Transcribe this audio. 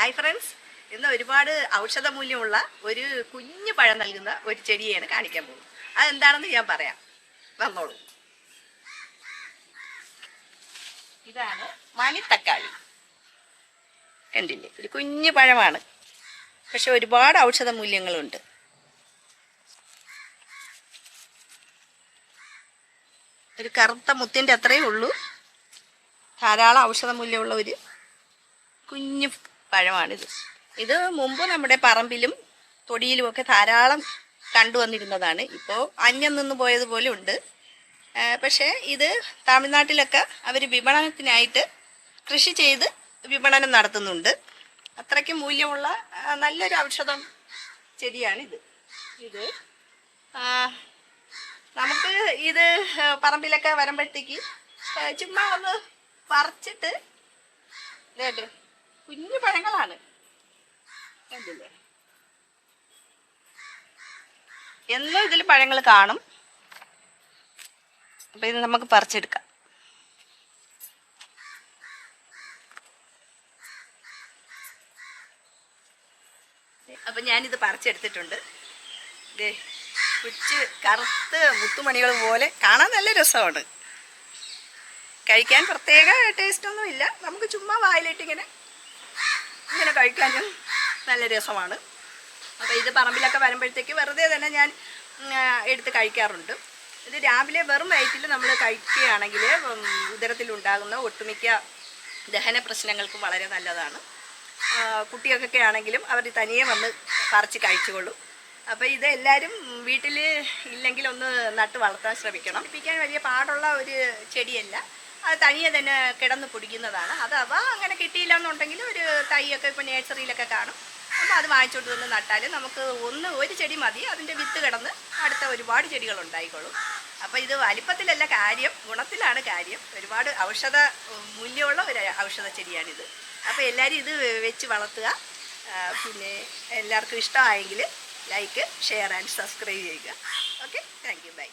Hi friends ഇന്ന് ഒരുപാട് ഔഷധ മൂല്യമുള്ള ഒരു കുഞ്ഞു പഴം നൽകുന്ന ഒരു ചെടിയാണ് കാണിക്കാൻ പോകുന്നത്. അതെന്താണെന്ന് ഞാൻ പറയാം. വന്നോളൂ. ഇതാണ് മണിത്തക്കാളി കണ്ടില്ലേ? ഒരു കുഞ്ഞു പഴമാണ്. പക്ഷെ ഒരുപാട് ഔഷധ മൂല്യങ്ങളുണ്ട് ഒരു കറുത്ത മുത്തിന്റെ അത്രയേ ഉള്ളൂ. ധാരാളം ഔഷധ മൂല്യമുള്ള ഒരു കുഞ്ഞു പഴമാണിത്. ഇത് മുമ്പ് നമ്മുടെ പറമ്പിലും തൊടിയിലുമൊക്കെ ധാരാളം കണ്ടുവന്നിരുന്നതാണ്. ഇപ്പോൾ അന്യം നിന്ന് പോയതുപോലെ ഉണ്ട്. പക്ഷേ ഇത് തമിഴ്നാട്ടിലൊക്കെ അവർ വിപണനത്തിനായിട്ട് കൃഷി ചെയ്ത് വിപണനം നടത്തുന്നുണ്ട്. അത്രയ്ക്ക് മൂല്യമുള്ള നല്ലൊരു ഔഷധം ചെടിയാണിത്. ഇത് നമുക്ക് ഇത് പറമ്പിലൊക്കെ വരുമ്പോഴത്തേക്ക് ചുമ്മാ ഒന്ന് പറിച്ചിട്ട് ഇതേട്ടെ കുഞ്ഞു പഴങ്ങളാണ്. കണ്ടില്ലേ? എന്നും ഇതിൽ പഴങ്ങൾ കാണും. അപ്പൊ ഇത് നമുക്ക് പറിച്ചെടുക്കാം. അപ്പൊ ഞാനിത് പറിച്ചെടുത്തിട്ടുണ്ട്. ദേ കുച്ച് കറുത്ത് മുത്തുമണികൾ പോലെ കാണാൻ നല്ല രസമാണ്. കഴിക്കാൻ പ്രത്യേക ടേസ്റ്റ് ഒന്നും ഇല്ല നമുക്ക് ചുമ്മാ വായിലിട്ട് ഇങ്ങനെ ഇങ്ങനെ കഴിക്കാനും നല്ല രസമാണ്. അപ്പോൾ ഇത് പറമ്പിലൊക്കെ വരുമ്പോഴത്തേക്ക് വെറുതെ തന്നെ ഞാൻ എടുത്ത് കഴിക്കാറുണ്ട്. ഇത് രാവിലെ വെറും വയറ്റിൽ നമ്മൾ കഴിക്കുകയാണെങ്കിൽ ഉദരത്തിലുണ്ടാകുന്ന ഒട്ടുമിക്ക ദഹന പ്രശ്നങ്ങൾക്കും വളരെ നല്ലതാണ്. കുട്ടികൾക്കൊക്കെ ആണെങ്കിലും അവർ തനിയെ വന്ന് പറിച്ച് കഴിച്ചുകൊള്ളും. അപ്പോൾ ഇത് എല്ലാവരും വീട്ടിൽ ഇല്ലെങ്കിൽ ഒന്ന് നട്ട് വളർത്താൻ ശ്രമിക്കണം. പിടിപ്പിക്കാൻ വലിയ പാടുള്ള ഒരു ചെടിയല്ല. അത് തനിയെ തന്നെ കിടന്ന് പൊടിക്കുന്നതാണ്. അത് അവ അങ്ങനെ കിട്ടിയില്ല എന്നുണ്ടെങ്കിൽ ഒരു തൈയൊക്കെ ഇപ്പോൾ നേഴ്സറിയിലൊക്കെ കാണും. അപ്പോൾ അത് വാങ്ങിച്ചുകൊണ്ട് വന്ന് നട്ടാൽ നമുക്ക് ഒന്ന് ഒരു ചെടി മതി. അതിന്റെ വിത്ത് കിടന്ന് അടുത്ത ഒരുപാട് ചെടികൾ ഉണ്ടായിക്കോളും. അപ്പോൾ ഇത് വലിപ്പത്തിലല്ല കാര്യം ഗുണത്തിലാണ് കാര്യം. ഒരുപാട് ഔഷധ മൂല്യമുള്ള ഒരു ഔഷധ ചെടിയാണിത്. അപ്പോൾ എല്ലാവരും ഇത് വെച്ച് വളർത്തുക. പിന്നെ എല്ലാവർക്കും ഇഷ്ടമായെങ്കിൽ ലൈക്ക് ഷെയർ ആൻഡ് സബ്സ്ക്രൈബ് ചെയ്യുക. Okay thank you. ബൈ.